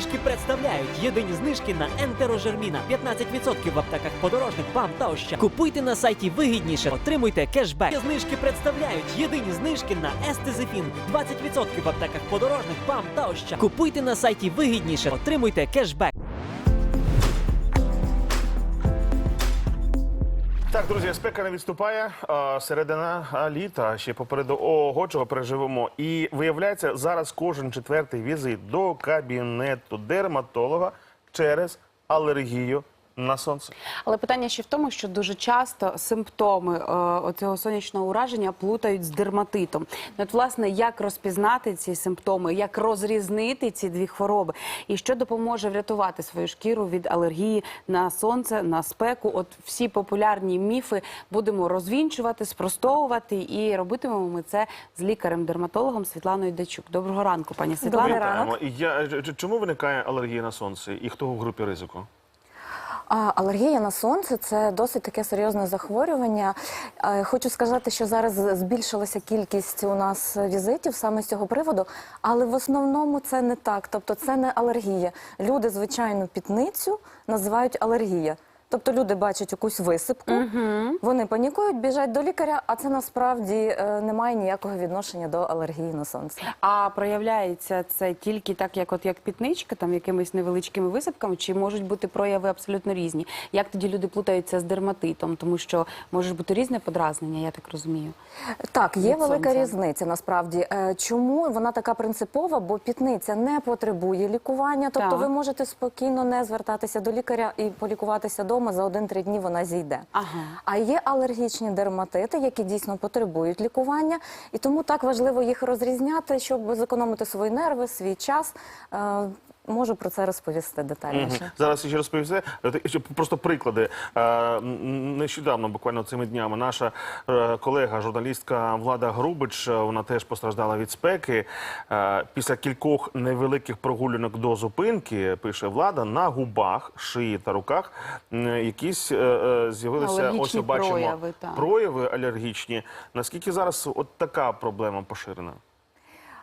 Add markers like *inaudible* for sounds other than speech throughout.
знижки представляють єдині знижки на ентерожерміна. 15% в аптеках подорожних ПАМ та Ощад. Купуйте на сайті вигідніше, отримуйте кешбек. Знижки представляють єдині знижки на естезефін. 20% в аптеках подорожних ПАМ та Ощад. Купуйте на сайті вигідніше, отримуйте кешбек. Так, друзі, спека не відступає. Середина літа ще попереду ого, чого переживемо. І виявляється, зараз кожен четвертий візит до кабінету дерматолога через алергію на сонце. Але питання ще в тому, що дуже часто симптоми е, оцього сонячного ураження плутають з дерматитом. Ну, От, власне, як розпізнати ці симптоми, як розрізнити ці дві хвороби, і що допоможе врятувати свою шкіру від алергії на сонце, на спеку. От всі популярні міфи будемо розвінчувати, спростовувати і робитимемо ми це з лікарем-дерматологом Світланою Дачук. Доброго ранку, пані Світлана. Вітаємо. І Я, чому виникає алергія на сонце? І хто в групі ризику? Алергія на сонце це досить таке серйозне захворювання. Хочу сказати, що зараз збільшилася кількість у нас візитів саме з цього приводу, але в основному це не так. Тобто, це не алергія. Люди звичайну пітницю називають алергія. Тобто люди бачать якусь висипку, вони панікують, біжать до лікаря, а це насправді е, не має ніякого відношення до алергії на сонце. А проявляється це тільки так, як от як пітничка, там якимись невеличкими висипками, чи можуть бути прояви абсолютно різні? Як тоді люди плутаються з дерматитом, тому що може бути різне подразнення, я так розумію. Так, є велика сонця. різниця насправді. Е, Чому вона така принципова? Бо пітниця не потребує лікування, тобто Так. ви можете спокійно не звертатися до лікаря і полікуватися вдома. За один-три дні вона зійде. Ага. А є алергічні дерматити, які дійсно потребують лікування, і тому так важливо їх розрізняти, щоб зекономити свої нерви, свій час. Можу про це розповісти детальніше. Мгм. Зараз ще розповісти. Просто приклади. Е, Нещодавно, буквально цими днями, наша е, колега, журналістка Влада Грубич, е, вона теж постраждала від спеки. Після кількох невеликих прогулянок до зупинки, пише Влада, на губах, шиї та руках якісь з'явилися Алергічні ось ми бачимо прояви, прояви алергічні. Наскільки зараз от така проблема поширена?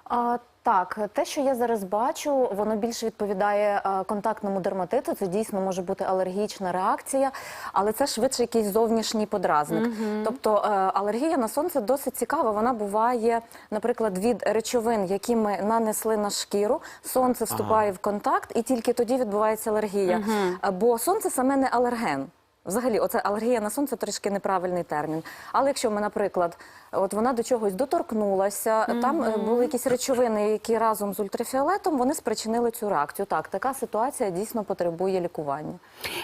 А, так, те, що я зараз бачу, воно більше відповідає а, контактному дерматиту. Це дійсно може бути алергічна реакція, але це швидше якийсь зовнішній подразник. Тобто е, алергія на сонце досить цікава. Вона буває, наприклад, від речовин, які ми нанесли на шкіру. Сонце вступає в контакт, і тільки тоді відбувається алергія. Е, Бо сонце саме не алерген. Взагалі, оце алергія на сонце трішки неправильний термін. Але якщо ми, наприклад, от вона до чогось доторкнулася, там е, були якісь речовини, які разом з ультрафіолетом вони спричинили цю реакцію. Так, така ситуація дійсно потребує лікування.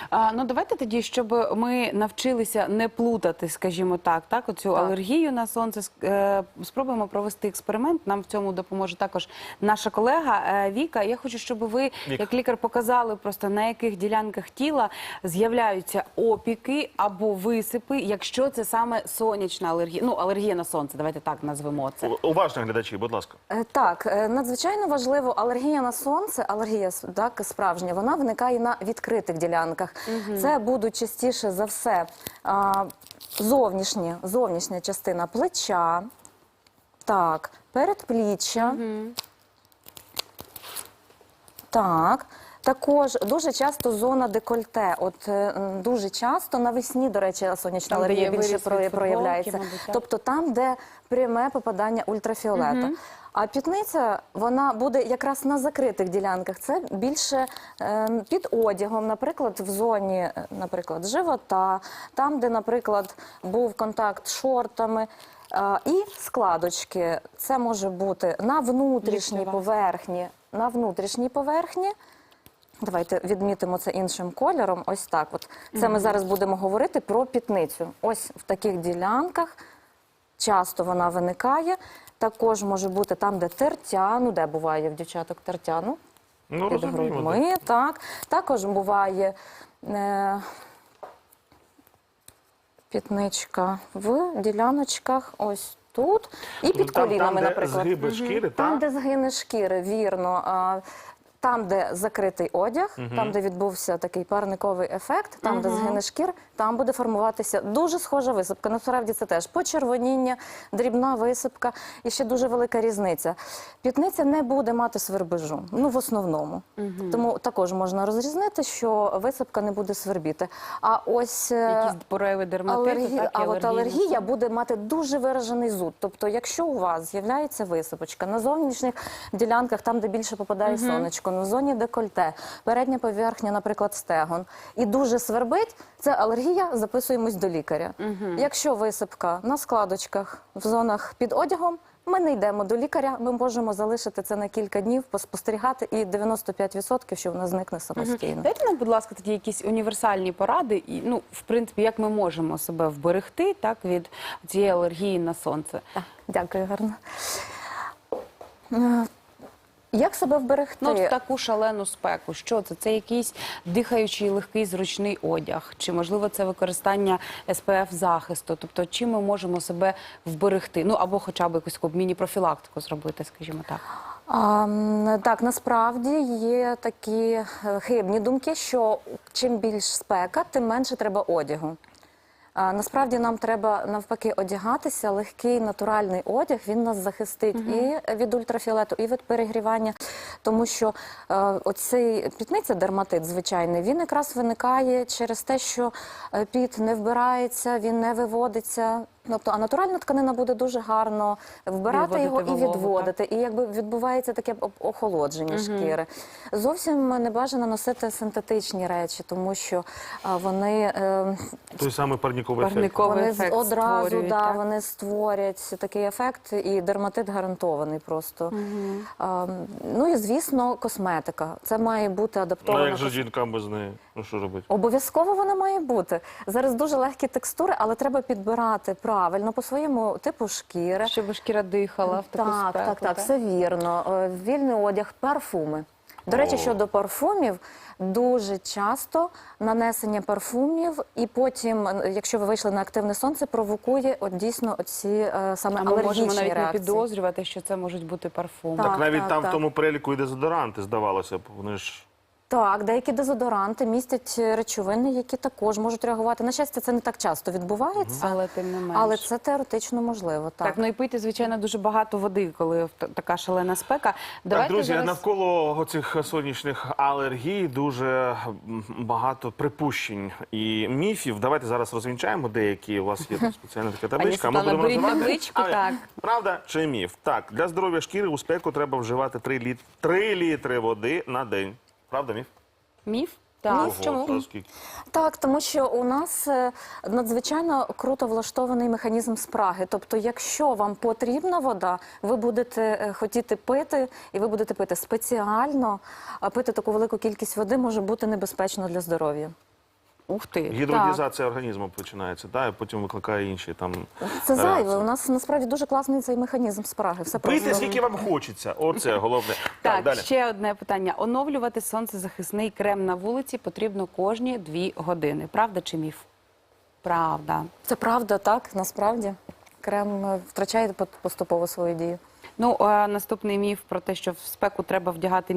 А, ну давайте тоді, щоб ми навчилися не плутати, скажімо так, так оцю Так. алергію на сонце. е, Спробуємо провести експеримент. Нам в цьому допоможе також наша колега е, Віка. Я хочу, щоб ви, Вік. як лікар, показали просто на яких ділянках тіла з'являються опіки або висипи, якщо це саме сонячна алергія. Ну, алергія на сонце, давайте так назвемо це. У- Уважні глядачі, будь ласка. Е, Так, е, надзвичайно важливо, алергія на сонце, алергія так, справжня, вона виникає на відкритих ділянках. Це будуть частіше за все а, зовнішні, зовнішня частина плеча, так, передпліччя. Так. Також дуже часто зона декольте. От е, дуже часто навесні, до речі, сонячна алергія більше проявляється. мабуть, так? Тобто там, де пряме попадання ультрафіолету. А пітниця вона буде якраз на закритих ділянках. Це більше е, під одягом, наприклад, в зоні, е, наприклад, живота, там, де, наприклад, був контакт з шортами. Е, і складочки. Це може бути на внутрішній Ліктева. поверхні. На внутрішній поверхні. Давайте відмітимо це іншим кольором. Ось так. От це ми зараз будемо говорити про пітницю. Ось в таких ділянках часто вона виникає. Також може бути там, де тертя, ну де буває в дівчаток тертя, ну, під розуміємо. грудьми, так. Також буває е, пітничка в діляночках ось тут. І під Там- колінами, наприклад. згиби шкіри, Там, так? де згине шкіри, вірно. А, Там, де закритий одяг, там, де відбувся такий парниковий ефект, там, де згине шкір, там буде формуватися дуже схожа висипка. Насправді це теж почервоніння, дрібна висипка і ще дуже велика різниця. Пітниця не буде мати свербежу, ну в основному. Тому також можна розрізнити, що висипка не буде свербіти. А ось е, Якісь прояви дерматиту, Алергі... так, А от алергія буде мати дуже виражений зуд. Тобто, якщо у вас з'являється висипочка на зовнішніх ділянках, там де більше попадає сонечко, на зоні декольте, передня поверхня, наприклад, стегон, і дуже свербить, це алергія, записуємось до лікаря. Якщо висипка на складочках в зонах під одягом. Ми не йдемо до лікаря, ми можемо залишити це на кілька днів, поспостерігати, і 95% що вона зникне самостійно. Дайте нам, будь ласка, такі якісь універсальні поради, і ну, в принципі, як ми можемо себе вберегти так від цієї алергії на сонце. Так, Дякую, гарно. Як себе вберегти? Ну, от в таку шалену спеку. Що це? Це якийсь дихаючий легкий зручний одяг, чи можливо це використання СПФ захисту? Тобто, чим ми можемо себе вберегти? Ну або хоча б якусь таку міні-профілактику зробити, скажімо так. А, так, насправді є такі е, хибні думки, що чим більш спека, тим менше треба одягу. А, насправді нам треба навпаки одягатися. Легкий натуральний одяг він нас захистить і від ультрафіолету, і від перегрівання. Тому що е, оцей пітниця, дерматит звичайний, він якраз виникає через те, що е, піт не вбирається, він не виводиться. Тобто, а натуральна тканина буде дуже гарно вбирати Відводити його і вологу, відводити. І якби відбувається таке охолодження шкіри. Зовсім не бажано носити синтетичні речі, тому що а, вони, е, Той самий парніковий ефект. Парниковий вони ефект одразу створюють, да, так? вони створять такий ефект, і дерматит гарантований просто. А, ну і звісно, косметика. Це має бути Ну, адаптована. а як же кос- жінкам без неї? Ну що робити? Обов'язково вона має бути. Зараз дуже легкі текстури, але треба підбирати правильно по своєму типу шкіри. Щоб шкіра дихала в таку Так, спеку. так, так, все вірно. Е, Вільний одяг, парфуми. До речі, щодо парфумів, дуже часто нанесення парфумів, і потім, е, якщо ви вийшли на активне сонце, провокує от дійсно оці е, саме А ми алергічні можемо навіть реакції. не підозрювати, що це можуть бути парфуми. Так. Так навіть там так. в тому переліку і дезодоранти, здавалося б, вони ж. Так, деякі дезодоранти містять речовини, які також можуть реагувати. На щастя, це не так часто відбувається, Але тим не менш. але це теоретично можливо. Так, Так, ну і пити, звичайно, дуже багато води, коли т- така шалена спека. Так, Давайте друзі, зараз... навколо цих сонячних алергій дуже м, багато припущень і міфів. Давайте зараз розвінчаємо деякі. У вас є тут *laughs* спеціальна така табличка. Світлана, беріть табличку, так. Правда чи міф? Так, для здоров'я шкіри у спеку треба вживати 3, літ... 3 літри води на день. Правда, міф? Міф? Так. Міф, чому? та скільки? Так, тому що у нас е, надзвичайно круто влаштований механізм спраги. Тобто, якщо вам потрібна вода, ви будете е, хотіти пити, і ви будете пити спеціально. А пити таку велику кількість води може бути небезпечно для здоров'я. Ух ти. Гідролізація організму починається, та, і потім викликає інші там. Це зайве. У нас насправді дуже класний цей механізм спраги. Все Пийте скільки вам хочеться. Оце головне. *laughs* Так, Так, далі. ще одне питання. Оновлювати сонцезахисний крем на вулиці потрібно кожні дві години. Правда чи міф? Правда. Це правда, так, насправді. Крем е, втрачає по- поступово свою дію. Ну, а наступний міф про те, що в спеку треба вдягати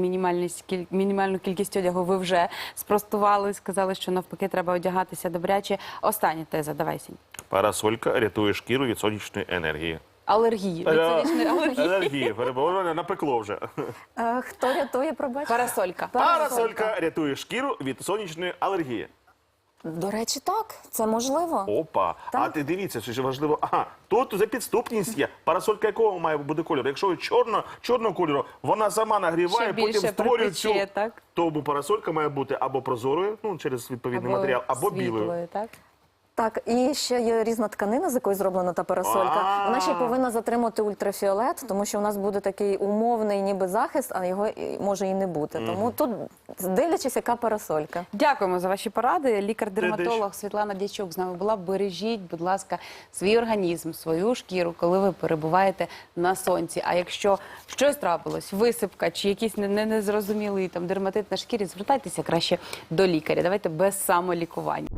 мінімальну кількість одягу, ви вже спростували, сказали, що навпаки треба одягатися добряче. Остання теза, давай, Сінь. Парасолька рятує шкіру від сонячної енергії. Алергії. Від сонячної алергії. Енергії, перебування напекло вже. Е, хто рятує, пробачте? Парасолька. Парасолька рятує шкіру від сонячної алергії. До речі, так, це можливо. Опа. Так. А ти дивіться, що ж важливо. Ага, тут за підступність є. Парасолька якого має бути кольору? Якщо чорно, чорного кольору, вона сама нагріває, Ще потім створює цю. так? Тому парасолька має бути або прозорою, ну через відповідний матеріал, або білою. так? Так, і ще є різна тканина, з якої зроблена та парасолька. А. Вона ще й повинна затримати ультрафіолет, тому що у нас буде такий умовний ніби захист, а його і- може і не бути. Тому тут дивлячись, яка парасолька. Дякуємо за ваші поради. Лікар-дерматолог Світлана Дячук з нами була. Бережіть, будь ласка, свій організм, свою шкіру, коли ви перебуваєте на сонці. А якщо щось трапилось, висипка чи якийсь не- не- незрозумілий там дерматит на шкірі, звертайтеся краще до лікаря. Давайте без самолікування.